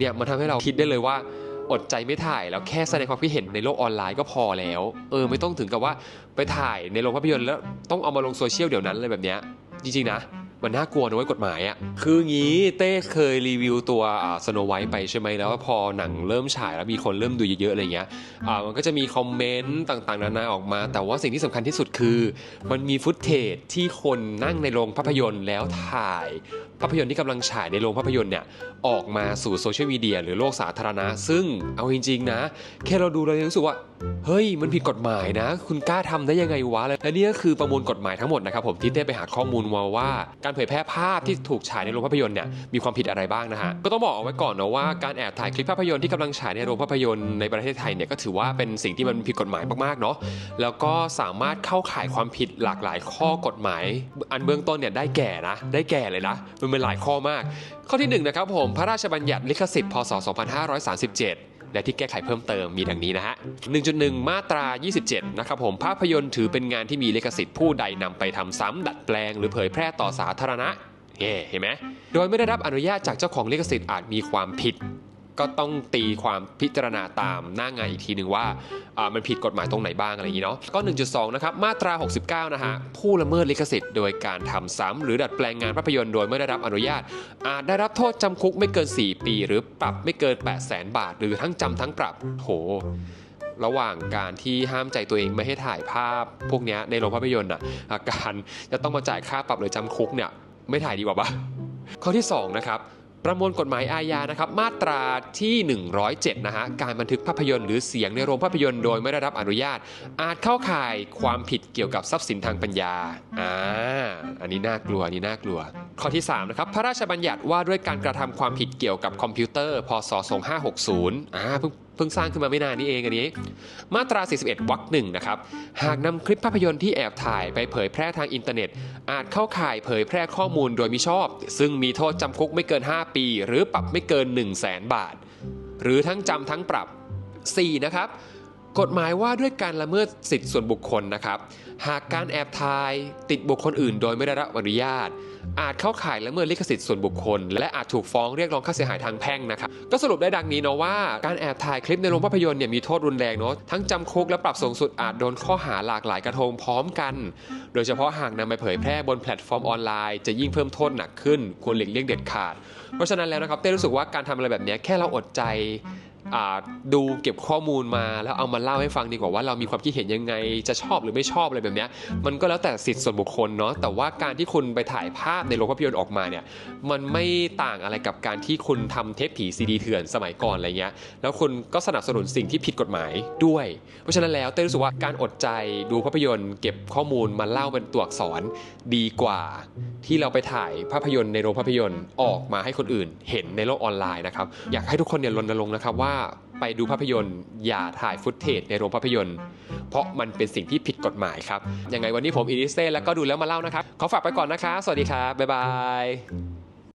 เนี่ยมันทำให้เราคิดได้เลยว่าอดใจไม่ถ่ายแล้วแค่แสดงความคิดเห็นในโลกออนไลน์ก็พอแล้ว เออไม่ต้องถึงกับว่าไปถ่ายในโรงภาพยนตร์แล้วต้องเอามาลงโซเชียลเดี๋ยวนั้นเลยแบบเนี้ยจริงๆนะ มันน่ากลัวนะเว้ยกฎหมายอะ่ะคืองี้เต้เคยรีวิวตัวสโนไวท์ไปใช่ไหมแล้วพอหนังเริ่มฉายแล้วมีคนเริ่มดูเยอะๆอะไรเงี้ยอ่ามันก็จะมีคอมเมนต์ต่างๆนานาออกมา แต่ว่าสิ่งที่สำคัญที่สุดคือ มันมีฟุตเทจที่คนนั่งในโรงภาพยนตร์แล้วถ่าย ภาพยนตร์ที่กำลังฉายในโรงภาพยนตร์เนี่ยออกมาสู่โซเชียลมีเดียหรือโลกสาธารณะ ซึ่งเอาจริงๆนะ แค่เราดูเรายังรู้สึกว่าเฮ้ยมันผิดกฎหมายนะ คุณกล้าทำได้ยังไงวะและนี่ก็คือประมวลกฎหมายทั้งหมดนะครับผมที่ได้ไปหาข้อมูลมาว่าการเผยแพร่ภาพที่ถูกฉายในโรงภาพยนตร์เนี่ยมีความผิดอะไรบ้างนะฮะก็ต้องบอกเอาไว้ก่อนนะว่าการแอบถ่ายคลิปภาพยนตร์ที่กำลังฉายในโรงภาพยนตร์ในประเทศไทยเนี่ยก็ถือว่าเป็นสิ่งที่มันผิดกฎหมายมากๆเนาะแล้วก็สามารถเข้าข่ายความผิดหลากหลายข้อกฎหมาย อันเบื้องต้นเนี่ยได้แก่นะได้แก่เลยนะมันเป็นหลายข้อมาก ข้อที่หนึ่งนะครับผมพระราชบัญญัติลิขสิทธิ์พศ 2537 และที่แก้ไขเพิ่มเติมมีดังนี้นะฮะ 1.1 มาตรา 27 นะครับผมภาพยนตร์ถือเป็นงานที่มีลิขสิทธิ์ผู้ใดนำไปทำซ้ำดัดแปลง หรือเผยแพร่ต่อสาธารณะเห็นไหมโดยไม่ได้รับอนุญาตจากเจ้าของลิขสิทธิ์อาจมีความผิด ก็ต้องตีความพิจารณาตามหน้างานอีกทีหนึ่งว่ามันผิดกฎหมายตรงไหนบ้างอะไรอย่างนี้เนาะก็ 1.2 นะครับ มาตรา 69 นะฮะ ผู้ละเมิดลิขสิทธิ์โดยการทำซ้ำหรือดัดแปลงงานภาพยนตร์โดยไม่ได้รับอนุญาต อาจได้รับโทษจำคุกไม่เกิน 4 ปี หรือปรับไม่เกิน 8 0 0แสนบาท หรือทั้งจำทั้งปรับโหระหว่างการที่ห้ามใจตัวเองไม่ให้ถ่ายภาพพวกเนี้ยในโรงภาพยนตร์อะอาการจะต้องมาจ่ายค่าปรับหรือจำคุกเนี่ยไม่ถ่ายดีกว่าปะข้อที่2นะครับ ประมวลกฎหมายอาญานะครับมาตราที่ 107 นะฮะการบันทึกภาพยนตร์หรือเสียงในโรงภาพยนตร์โดยไม่ได้รับอนุญาต อาจเข้าข่ายความผิดเกี่ยวกับทรัพย์สินทางปัญญาอ่าอันนี้น่ากลัวน,นี่น่ากลัว ข้อที่3นะครับพระราชบัญญัติว่าด้วยการกระทำความผิดเกี่ยวกับคอมพิวเตอร์พศ2560อ่าเพิ่ง พิ่งสร้างขึ้นมาไม่นานนี้เองอันนี้ มาตรา 41วรรคหนึ่งนะครับ หากนำคลิปภาพยนตร์ที่แอบถ่ายไปเผยแพร่ทางอินเทอร์เน็ต อาจเข้าข่ายเผยแพร่ข้อมูลโดยมิชอบ ซึ่งมีโทษจำคุกไม่เกิน 5 ปี หรือปรับไม่เกิน 1 0 0 0 0แสนบาท หรือทั้งจำทั้งปรับ 4. นะครับ กฎหมายว่าด้วยการละเมิดสิทธิส่วนบุคคลนะครับ หากการแอบถ่ายติดบุคคลอื่น โดยไม่ได้รับอนุญาต อาจเข้าข่ายละเมิดลิขสิทธิ์ส่วนบุคคล และอาจถูกฟ้องเรียกร้องค่าเสียหายทางแพ่งนะครับก็สรุปได้ดังนี้เนาะว่าการแอบถ่ายคลิปในโรงภาพยนตร์เนี่ยมีโทษรุนแรงเนาะทั้งจำคุกและปรับสูงสุดอาจโดนข้อหาหลากหลายกระทงพร้อมกัน โดยเฉพาะหากนำไปเผยแพร่บนแพลตฟอร์มออนไลน์จะยิ่งเพิ่มโทษหนักขึ้นควรหลีกเลี่ยงเด็ดขาด เพราะฉะนั้นแล้วนะครับเต้รู้สึกว่าการทำอะไรแบบเนี้ยแค่เราอดใจ ดูเก็บข้อมูลมาแล้วเอามาเล่าให้ฟังดีกว่าว่าเรามีความคิดเห็นยังไงจะชอบหรือไม่ชอบอะไรแบบนี้มันก็แล้วแต่สิทธิส่วนบุคคลเนาะแต่ว่าการที่คุณไปถ่ายภาพในโรงภาพยนตร์ออกมาเนี่ยมันไม่ต่างอะไรกับการที่คุณทำเทปผีซีดีเถื่อนสมัยก่อนอะไรเงี้ยแล้วคุณก็สนับสนุนสิ่งที่ผิดกฎหมายด้วย เพราะฉะนั้นแล้วเต้รู้สึกว่าการอดใจดูภาพยนตร์ เก็บข้อมูลมาเล่าเป็นตัวอักษรดีกว่า ที่เราไปถ่ายภาพยนตร์ในโรงภาพยนตร์ออกมาให้คนอื่น เห็นในโลกออนไลน์นะครับอยากให้ทุกคนเนี่ยรณรงค์นะครับว่าไปดูภาพยนตร์ อย่าถ่ายฟุตเทจในโรงภาพยนตร์ เพราะมันเป็นสิ่งที่ผิดกฎหมายครับยังไงวันนี้ผมอีดิสเต้แล้วก็ดูแล้วมาเล่านะครับขอฝากไปก่อนนะคะ สวัสดีครับบ๊ายบาย